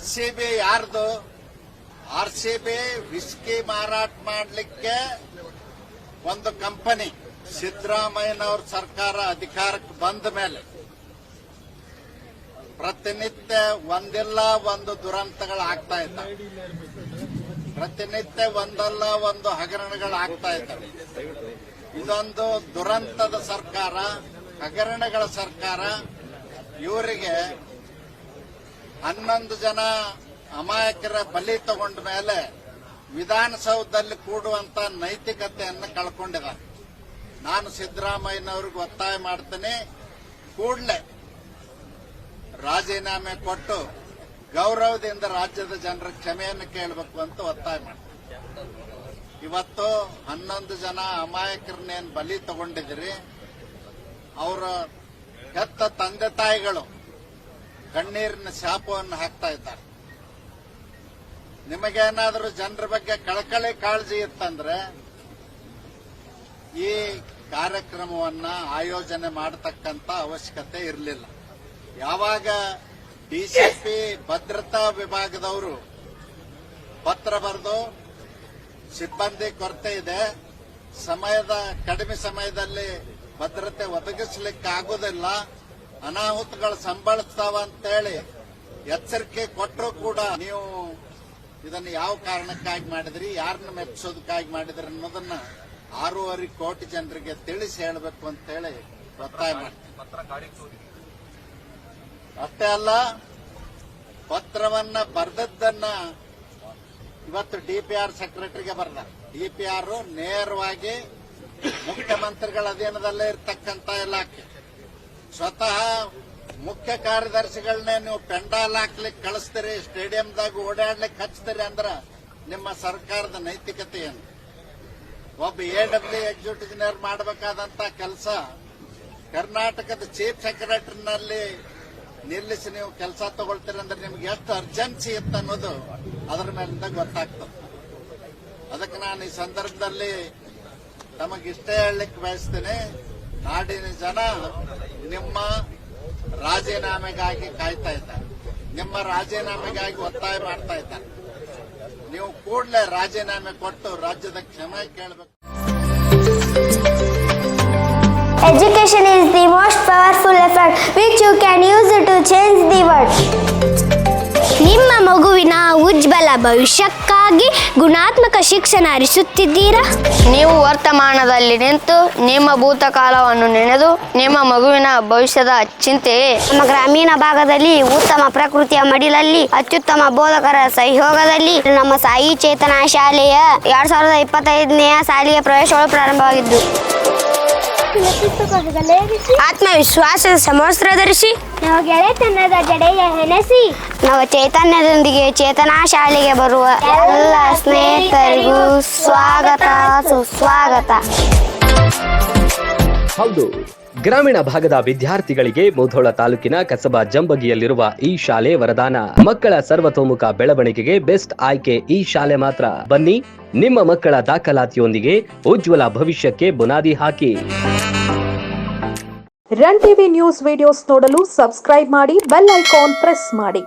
R C B ಯಾರ್ದು? R whisky ಮಾರಾಟ ಮಾಡಲಿಕ್ಕೆ ಒಂದು ಕಂಪನಿ, ಸಿದ್ದರಾಮಯ್ಯನವ್ರ ಸರ್ಕಾರ ಅಧಿಕಾರಕ್ಕೆ ಬಂದ ಮೇಲೆ. ಪ್ರತಿನಿತ್ಯ ಒಂದಿಲ್ಲ ಒಂದು ದುರಂತಗಳು ಆಗ್ತಾ ಇದ್ದಾವೆ ಪ್ರತಿನಿತ್ಯ ಒಂದಲ್ಲ ಒಂದು ಹಗರಣಗಳು ಆಗ್ತಾ ಇದ್ದಾವೆ ಇದೊಂದು ದುರಂತದ ಸರ್ಕಾರ, ಹಗರಣಗಳ ಸರ್ಕಾರ. ಇವರಿಗೆ ಹನ್ನೊಂದು ಜನ ಅಮಾಯಕರ ಬಲಿ ತಗೊಂಡ ಮೇಲೆ ವಿಧಾನಸೌಧದಲ್ಲಿ ಕೂಡುವಂತ ನೈತಿಕತೆಯನ್ನು ಕಳ್ಕೊಂಡಿದ್ದಾರೆ. ನಾನು ಸಿದ್ದರಾಮಯ್ಯನವ್ರಿಗೆ ಒತ್ತಾಯ ಮಾಡ್ತೇನೆ. ಕೂಡಲೇ ರಾಜೀನಾಮೆ ಕೊಟ್ಟು ಗೌರವದಿಂದ ರಾಜ್ಯದ ಜನರ ಕ್ಷಮೆಯನ್ನು ಕೇಳಬೇಕು ಅಂತ ಒತ್ತಾಯ ಮಾಡ್ತೀನಿ. ಇವತ್ತು ಹನ್ನೊಂದು ಜನ ಅಮಾಯಕರನ್ನೇನು ಬಲಿ ತಗೊಂಡಿದ್ದೀರಿ? ಅವರ ಹೆತ್ತ ತಂದೆ ತಾಯಿಗಳು ಕಣ್ಣೀರಿನ ಶಾಪವನ್ನು ಹಾಕ್ತಾ ಇದ್ದಾರೆ. ನಿಮಗೇನಾದರೂ ಜನರ ಬಗ್ಗೆ ಕಳಕಳಿ ಕಾಳಜಿ ಇತ್ತಂದ್ರೆ ಈ ಕಾರ್ಯಕ್ರಮವನ್ನ ಆಯೋಜನೆ ಮಾಡತಕ್ಕಂತ ಅವಶ್ಯಕತೆ ಇರಲಿಲ್ಲ. ಯಾವಾಗ ಡಿಸಿಪಿ ಭದ್ರತಾ ವಿಭಾಗದವರು ಪತ್ರ ಬರೆದು ಸಿಬ್ಬಂದಿ ಕೊರತೆ ಇದೆ, ಸಮಯದ ಕಡಿಮೆ ಸಮಯದಲ್ಲಿ ಭದ್ರತೆ ಒದಗಿಸಲಿಕ್ಕೆ ಆಗುದಿಲ್ಲ ಅನಾಹುತಗಳು ಸಂಭವಿಸ್ತಾವ ಅಂತೇಳಿ ಎಚ್ಚರಿಕೆ ಕೊಟ್ಟರು ಕೂಡ ನೀವು ಇದನ್ನು ಯಾವ ಕಾರಣಕ್ಕಾಗಿ ಮಾಡಿದ್ರಿ, ಯಾರನ್ನ ಮೆಚ್ಚಿಸೋದಕ್ಕಾಗಿ ಮಾಡಿದ್ರಿ ಅನ್ನೋದನ್ನ ಆರೂವರೆ ಕೋಟಿ ಜನರಿಗೆ ತಿಳಿಸಿ ಹೇಳಬೇಕು ಅಂತ ಹೇಳಿ ಒತ್ತಾಯ ಮಾಡ್ತೀನಿ. ಅಷ್ಟೇ ಅಲ್ಲ, ಪತ್ರವನ್ನ ಬರೆದದ್ದನ್ನ ಇವತ್ತು ಡಿಪಿಆರ್ ಸೆಕ್ರೆಟರಿಗೆ ಬರೆದ ಡಿಪಿಆರ್ ನೇರವಾಗಿ ಮುಖ್ಯಮಂತ್ರಿಗಳ ಅಧೀನದಲ್ಲೇ ಇರತಕ್ಕಂತ ಇಲಾಖೆ. ಸ್ವತಃ ಮುಖ್ಯ ಕಾರ್ಯದರ್ಶಿಗಳನ್ನೇ ನೀವು ಪೆಂಡಾಲ್ ಹಾಕ್ಲಿಕ್ಕೆ ಕಳಿಸ್ತೀರಿ, ಸ್ಟೇಡಿಯಂದಾಗ ಓಡಾಡ್ಲಿಕ್ಕೆ ಹಚ್ತೀರಿ ಅಂದ್ರ ನಿಮ್ಮ ಸರ್ಕಾರದ ನೈತಿಕತೆ ಏನು? ಒಬ್ಬ ಎ ಡಬ್ಲ್ಯೂ ಎಕ್ಸಿಕ್ಯೂಟಿವ್ ಮಾಡಬೇಕಾದಂತ ಕೆಲಸ ಕರ್ನಾಟಕದ ಚೀಫ್ ಸೆಕ್ರೆಟರಿನಲ್ಲಿ ನಿಲ್ಲಿಸಿ ನೀವು ಕೆಲಸ ತಗೊಳ್ತೀರಿ ಅಂದ್ರೆ ನಿಮ್ಗೆ ಎಷ್ಟು ಅರ್ಜೆನ್ಸಿ ಇತ್ತು ಅನ್ನೋದು ಅದರ ಮೇಲಿಂದ ಗೊತ್ತಾಗ್ತದೆ. ಅದಕ್ಕೆ ನಾನು ಈ ಸಂದರ್ಭದಲ್ಲಿ ತಮಗಿಷ್ಟೇ ಹೇಳಲಿಕ್ಕೆ ಬಯಸ್ತೇನೆ, ನಾಡಿನ ಜನ ನಿಮ್ಮ ರಾಜೀನಾಮೆಗಾಗಿ ಕಾಯ್ತಾ ಇದ್ದಾರೆ. ನಿಮ್ಮ ರಾಜೀನಾಮೆಗಾಗಿ ಒತ್ತಾಯ ಮಾಡ್ತಾ ಇದ್ದಾರೆ. ನೀವು ಕೂಡಲೇ ರಾಜೀನಾಮೆ ಕೊಟ್ಟು ರಾಜ್ಯದ ಕ್ಷಮೆ ಕೇಳಬೇಕು. Education is the most powerful effort which you can use to change the world. ನಿಮ್ಮ ಮಗುವಿನ ಉಜ್ವಲ ಭವಿಷ್ಯಕ್ಕಾಗಿ ಗುಣಾತ್ಮಕ ಶಿಕ್ಷಣ ಹರಿಸುತ್ತಿದ್ದೀರಾ? ನೀವು ವರ್ತಮಾನದಲ್ಲಿ ನಿಂತು ನಿಮ್ಮ ಭೂತಕಾಲವನ್ನು ನೆನೆದು ನಿಮ್ಮ ಮಗುವಿನ ಭವಿಷ್ಯದ ಚಿಂತೆಯೇ? ನಮ್ಮ ಗ್ರಾಮೀಣ ಭಾಗದಲ್ಲಿ ಉತ್ತಮ ಪ್ರಕೃತಿಯ ಮಡಿಲಲ್ಲಿ ಅತ್ಯುತ್ತಮ ಬೋಧಕರ ಸಹಯೋಗದಲ್ಲಿ ನಮ್ಮ ಸಾಯಿ ಚೇತನ ಶಾಲೆಯ ಎರಡ್ ಸಾವಿರದ ಇಪ್ಪತ್ತೈದನೆಯ ಸಾಲಿಗೆ ಪ್ರವೇಶಗಳು ಪ್ರಾರಂಭವಾಗಿದ್ದು. ಆತ್ಮವಿಶ್ವಾಸದ ಸಮವಸ್ತ್ರ ಧರಿಸಿ. ನಾವು ಗೆಳೆತನದ ಜಡೆಯ ಹೆಣಸಿ. ನಾವು ಚೈತನ್ಯದೊಂದಿಗೆ ಚೇತನಾ ಶಾಲೆಗೆ ಬರುವ ಎಲ್ಲ ಸ್ನೇಹಿತರಿಗೂ ಸ್ವಾಗತ ಸುಸ್ವಾಗತ. ಹೌದು. ಗ್ರಾಮೀಣ ಭಾಗದ ವಿದ್ಯಾರ್ಥಿಗಳಿಗೆ ಮುಧೋಳ ತಾಲೂಕಿನ ಕಸಬಾ ಜಂಬಗಿಯಲ್ಲಿರುವ ಈ ಶಾಲೆ ವರದಾನ. ಮಕ್ಕಳ ಸರ್ವತೋಮುಖ ಬೆಳವಣಿಗೆಗೆ ಬೆಸ್ಟ್ ಆಯ್ಕೆ ಈ ಶಾಲೆ ಮಾತ್ರ. ಬನ್ನಿ, ನಿಮ್ಮ ಮಕ್ಕಳ ದಾಖಲಾತಿಯೊಂದಿಗೆ ಉಜ್ವಲ ಭವಿಷ್ಯಕ್ಕೆ ಬುನಾದಿ ಹಾಕಿ. ರನ್ ಟಿವಿ ನ್ಯೂಸ್ ವಿಡಿಯೋಸ್ ನೋಡಲು ಸಬ್ಸ್ಕ್ರೈಬ್ ಮಾಡಿ, ಬೆಲ್ ಐಕಾನ್ ಪ್ರೆಸ್ ಮಾಡಿ.